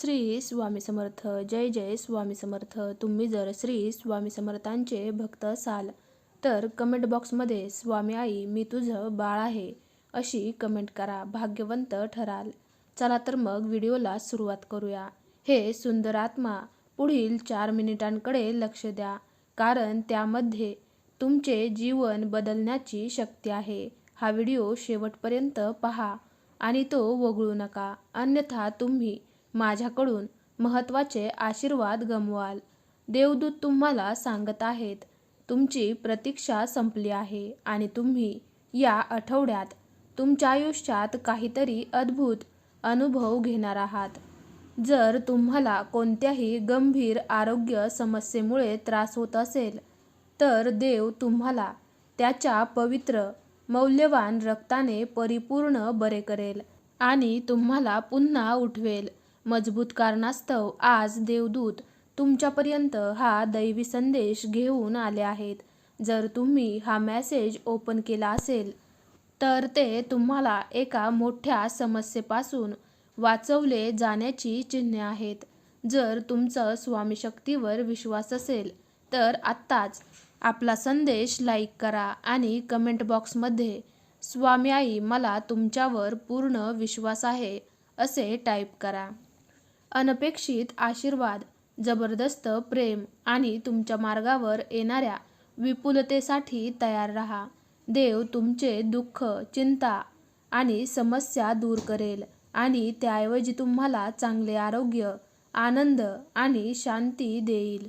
श्री स्वामी समर्थ जय जय स्वामी समर्थ तुम्ही जर श्री स्वामी समर्थांचे भक्त असाल तर कमेंट बॉक्समध्ये स्वामी आई मी तुझं बाळ आहे अशी कमेंट करा भाग्यवंत ठराल. चला तर मग व्हिडिओला सुरुवात करूया. हे सुंदर आत्मा पुढील चार मिनिटांकडे लक्ष द्या कारण त्यामध्ये तुमचे जीवन बदलण्याची शक्ती आहे. हा व्हिडिओ शेवटपर्यंत पहा आणि तो वगळू नका. अन्यथा तुम्ही माझ्याकडून महत्त्वाचे आशीर्वाद गमवाल. देवदूत तुम्हाला सांगत आहेत तुमची प्रतीक्षा संपली आहे आणि तुम्ही या आठवड्यात तुमच्या आयुष्यात काहीतरी अद्भुत अनुभव घेणार आहात. जर तुम्हाला कोणत्याही गंभीर आरोग्य समस्येमुळे त्रास होत असेल तर देव तुम्हाला त्याच्या पवित्र मौल्यवान रक्ताने परिपूर्ण बरे करेल आणि तुम्हाला पुन्हा उठवेल. मजबूत कारणास्तव आज देवदूत तुमच्यापर्यंत हा दैवी संदेश घेऊन आले आहेत. जर तुम्ही हा मॅसेज ओपन केला असेल तर ते तुम्हाला एका मोठ्या समस्येपासून वाचवले जाण्याची चिन्हे आहेत. जर तुमचं स्वामी शक्तीवर विश्वास असेल तर आत्ताच आपला संदेश लाईक करा आणि कमेंट बॉक्समध्ये स्वामी आई मला तुमच्यावर पूर्ण विश्वास आहे असे टाईप करा. अनपेक्षित आशीर्वाद जबरदस्त प्रेम आणि तुमच्या मार्गावर येणाऱ्या विपुलतेसाठी तयार राहा. देव तुमचे दुःख चिंता आणि समस्या दूर करेल आणि त्याऐवजी तुम्हाला चांगले आरोग्य आनंद आणि शांती देईल.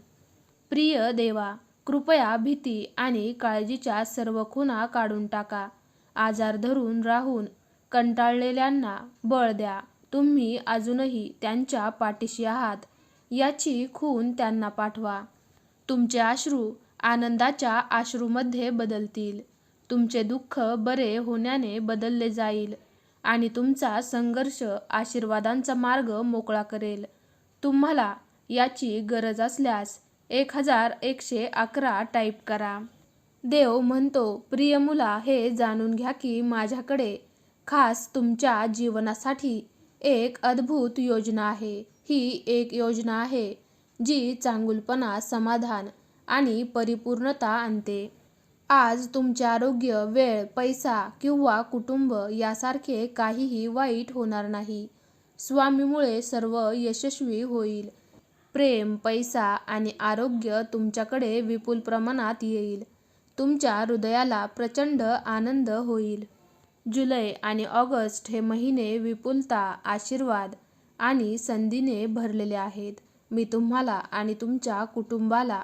प्रिय देवा कृपया भीती आणि काळजीच्या सर्व खुणा काढून टाका. आजार धरून राहून कंटाळलेल्यांना बळ द्या. तुम्ही अजूनही त्यांच्या पाठीशी आहात. याची खून त्यांना पाठवा. तुमचे अश्रू आनंदाच्या अश्रूमध्ये बदलतील. तुमचे दुःख बरे होण्याने बदलले जाईल आणि तुमचा संघर्ष आशीर्वादांचा मार्ग मोकळा करेल. तुम्हाला याची गरज असल्यास एक हजार एकशे अकरा टाईप करा. देव म्हणतो प्रिय मुला हे जाणून घ्या की माझ्याकडे खास तुमच्या जीवनासाठी एक अद्भुत योजना आहे. ही एक योजना आहे जी चांगुलपणा समाधान आणि परिपूर्णता आणते. आज तुमचे आरोग्य वेळ पैसा किंवा कुटुंब यासारखे काहीही वाईट होणार नाही. स्वामीमुळे सर्व यशस्वी होईल. प्रेम पैसा आणि आरोग्य तुमच्याकडे विपुल प्रमाणात येईल. तुमच्या हृदयाला प्रचंड आनंद होईल. जुलै आणि ऑगस्ट हे महिने विपुलता आशीर्वाद आणि संधीने भरलेले आहेत. मी तुम्हाला आणि तुमच्या कुटुंबाला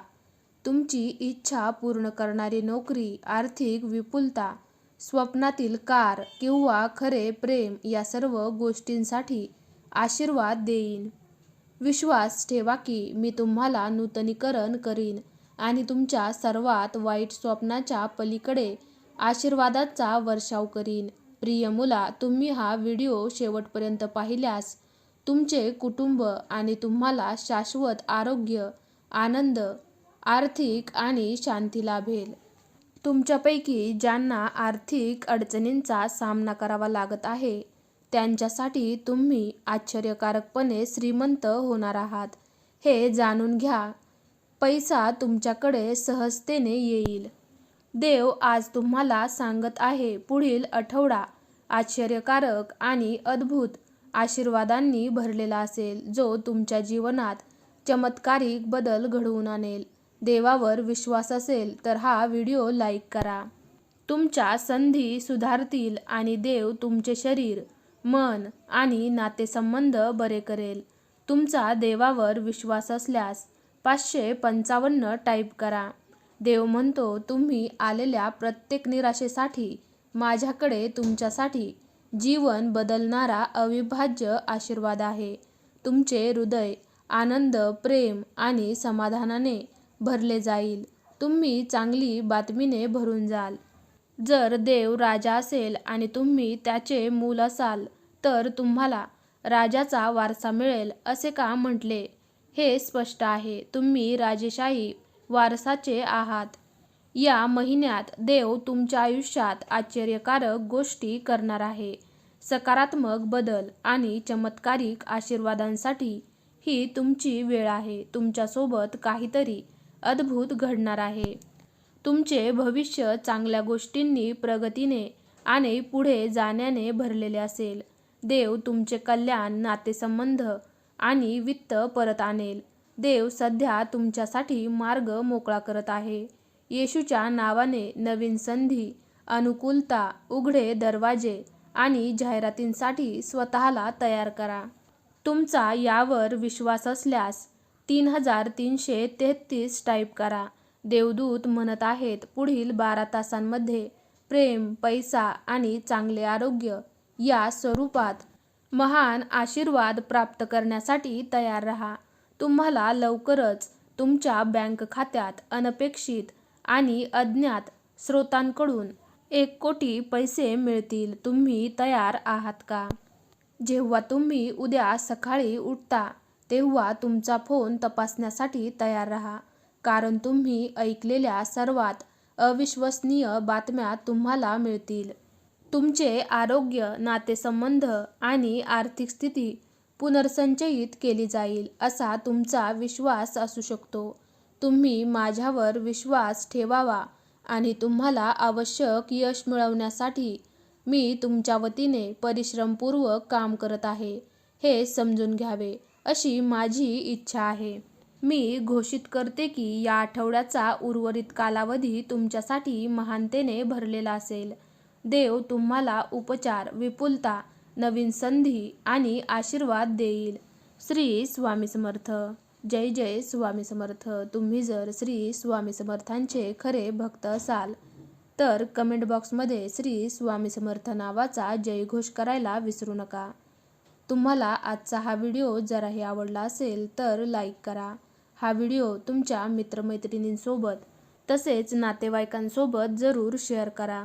तुमची इच्छा पूर्ण करणारी नोकरी आर्थिक विपुलता स्वप्नातील कार किंवा खरे प्रेम या सर्व गोष्टींसाठी आशीर्वाद देईन. विश्वास ठेवा की मी तुम्हाला नूतनीकरण करीन आणि तुमच्या सर्वात वाईट स्वप्नाच्या पलीकडे आशीर्वादाचा वर्षाव करीन. प्रिय मुला तुम्ही हा व्हिडिओ शेवटपर्यंत पाहिल्यास तुमचे कुटुंब आणि तुम्हाला शाश्वत आरोग्य आनंद आर्थिक आणि शांती लाभेल. तुमच्यापैकी ज्यांना आर्थिक अडचणींचा सामना करावा लागत आहे त्यांच्यासाठी तुम्ही आश्चर्यकारकपणे श्रीमंत होणार आहात. हे जाणून घ्या. पैसा तुमच्याकडे सहजतेने येईल. देव आज तुम्हाला सांगत आहे. पुढील आठवडा आश्चर्यकारक आणि अद्भुत आशीर्वादांनी भरलेला असेल जो तुमच्या जीवनात चमत्कारिक बदल घडवून आणेल. देवावर विश्वास असेल तर हा व्हिडिओ लाईक करा. तुमच्या संधी सुधारतील आणि देव तुमचे शरीर मन आणि नातेसंबंध बरे करेल. तुमचा देवावर विश्वास असल्यास पाचशे पंचावन्न टाईप करा. देव म्हणतो तुम्ही आलेल्या प्रत्येक निराशेसाठी माझ्याकडे तुमच्यासाठी जीवन बदलणारा अविभाज्य आशीर्वाद आहे. तुमचे हृदय आनंद प्रेम आणि समाधानाने भरले जाईल. तुम्ही चांगली बातमीने भरून जाल. जर देव राजा असेल आणि तुम्ही त्याचे मूल असाल तर तुम्हाला राजाचा वारसा मिळेल असे का म्हटले? हे स्पष्ट आहे. तुम्ही राजेशाही वारसाचे आहात. या महिन्यात देव तुमच्या आयुष्यात आश्चर्यकारक गोष्टी करणार आहे. सकारात्मक बदल आणि चमत्कारिक आशीर्वादांसाठी ही तुमची वेळ आहे. तुमच्यासोबत काहीतरी अद्भुत घडणार आहे. तुमचे भविष्य चांगल्या गोष्टींनी प्रगतीने आणि पुढे जाण्याने भरलेले असेल. देव तुमचे कल्याण नातेसंबंध आणि वित्त परत आणेल. देव सध्या तुमच्यासाठी मार्ग मोकळा करत आहे. येशूच्या नावाने नवीन संधी अनुकूलता उघडे दरवाजे आणि जाहिरातींसाठी स्वतःला तयार करा. तुमचा यावर विश्वास असल्यास तीन हजार तीनशे तेहतीस टाईप करा. देवदूत म्हणत आहेत पुढील बारा तासांमध्ये प्रेम पैसा आणि चांगले आरोग्य या स्वरूपात महान आशीर्वाद प्राप्त करण्यासाठी तयार रहा. तुम्हाला लवकरच तुमच्या बँक खात्यात अनपेक्षित आणि अज्ञात स्रोतांकडून एक कोटी पैसे मिळतील. तुम्ही तयार आहात का? जेव्हा तुम्ही उद्या सकाळी उठता तेव्हा तुमचा फोन तपासण्यासाठी तयार राहा. कारण तुम्ही ऐकलेल्या सर्वात अविश्वसनीय बातम्या तुम्हाला मिळतील. तुमचे आरोग्य नातेसंबंध आणि आर्थिक स्थिती पुनर्संचयित केली जाईल असा तुमचा विश्वास असू शकतो. तुम्ही माझ्यावर विश्वास ठेवावा आणि तुम्हाला आवश्यक यश मिळवण्यासाठी मी तुमच्या वतीने परिश्रमपूर्वक काम करत आहे हे समजून घ्यावे अशी माझी इच्छा आहे. मी घोषित करते की या आठवड्याचा उर्वरित कालावधी तुमच्यासाठी महानतेने भरलेला असेल. देव तुम्हाला उपचार विपुलता नवीन संधी आणि आशीर्वाद देईल. श्री स्वामी समर्थ. जय जय स्वामी समर्थ. तुम्ही जर श्री स्वामी समर्थांचे खरे भक्त असाल तर कमेंट बॉक्समध्ये श्री स्वामी समर्थ नावाचा जयघोष करायला विसरू नका. तुम्हाला आजचा हा व्हिडिओ जराही आवडला असेल तर लाईक करा. हा व्हिडिओ तुमच्या मित्रमैत्रिणींसोबत तसेच नातेवाईकांसोबत जरूर शेअर करा.